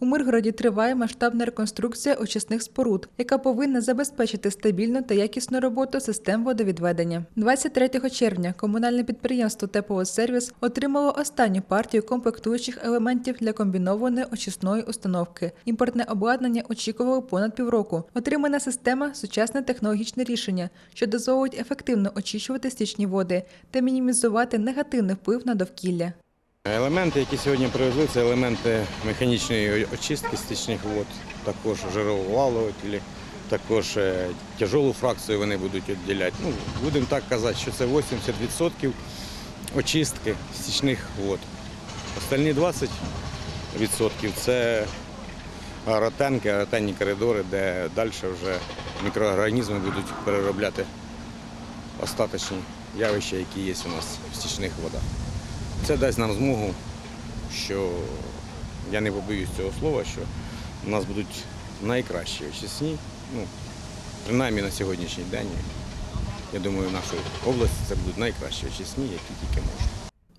У Миргороді триває масштабна реконструкція очисних споруд, яка повинна забезпечити стабільну та якісну роботу систем водовідведення. 23 червня комунальне підприємство «Тепловодсервіс» отримало останню партію комплектуючих елементів для комбінованої очисної установки. Імпортне обладнання очікувало понад півроку. Отримана система сучасне технологічне рішення, що дозволить ефективно очищувати стічні води та мінімізувати негативний вплив на довкілля. Елементи, які сьогодні привезли, це елементи механічної очистки стічних вод, також жировалователі, також е, тяжолу фракцію вони будуть відділяти. Ну, будемо так казати, що це 80% очистки стічних вод. Остальні 20% це аеротенки, аеротенні коридори, де далі вже мікроорганізми будуть переробляти остаточні явища, які є у нас в стічних водах. Це дасть нам змогу, що я не побоюсь цього слова, що у нас будуть найкращі очисні, ну, принаймні на сьогоднішній день. Я думаю, в нашій області це будуть найкращі очисні, які тільки можна.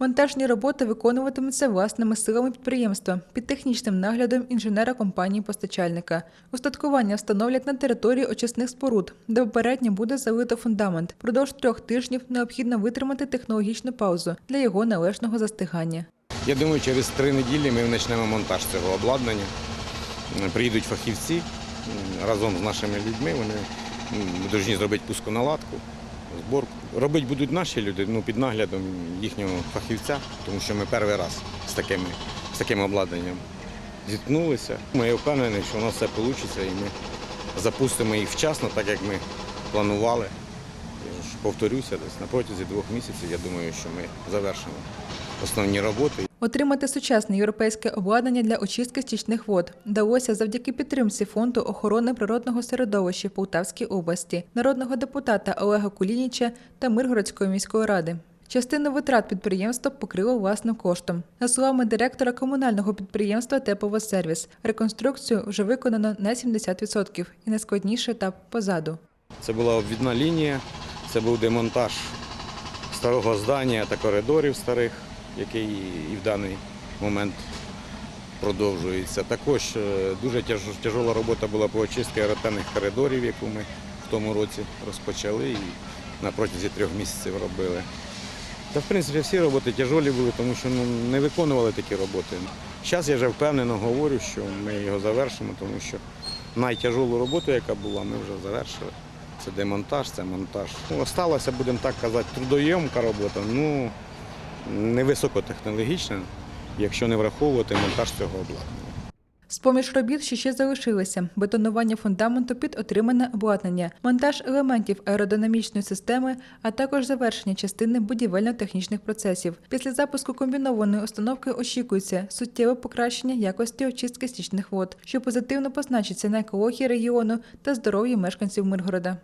Монтажні роботи виконуватимуться власними силами підприємства під технічним наглядом інженера компанії-постачальника. Устаткування встановлять на території очисних споруд, де попередньо буде залито фундамент. Продовж трьох тижнів необхідно витримати технологічну паузу для його належного застигання. Я думаю, через три неділі ми почнемо монтаж цього обладнання. Приїдуть фахівці разом з нашими людьми. Вони повинні зробити пусконаладку, зборку. Робити будуть наші люди ну, під наглядом їхнього фахівця, тому що ми перший раз з, такими, з таким обладнанням зіткнулися. Ми впевнені, що у нас все вийде і ми запустимо їх вчасно, так як ми планували. Повторюся, десь на протязі двох місяців я думаю, що ми завершимо основні роботи. Отримати сучасне європейське обладнання для очистки стічних вод вдалося завдяки підтримці фонду охорони природного середовища в Полтавській області, народного депутата Олега Кулініча та Миргородської міської ради. Частину витрат підприємство покрило власним коштом. За словами директора комунального підприємства «Тепловодсервіс», реконструкцію вже виконано на 70% і найскладніший етап позаду. Це була обвідна лінія, це був демонтаж старого здання та коридорів старих, який і в даний момент продовжується. Також е, дуже тяж- тяжола робота була по очистці аеротенних коридорів, яку ми в тому році розпочали і на протязі трьох місяців робили. Та в принципі всі роботи тяжолі були, тому що ну, не виконували такі роботи. Зараз я вже впевнено говорю, що ми його завершимо, тому що найтяжолу роботу, яка була, ми вже завершили. Це демонтаж, це монтаж. Ну, осталася, будемо так казати, трудоємка робота, ну не високотехнологічна, якщо не враховувати монтаж цього обладнання. З-поміж робіт, що ще залишилися, бетонування фундаменту під отримане обладнання, монтаж елементів аеродинамічної системи, а також завершення частини будівельно-технічних процесів. Після запуску комбінованої установки очікується суттєве покращення якості очистки стічних вод, що позитивно позначиться на екології регіону та здоров'ї мешканців Миргорода.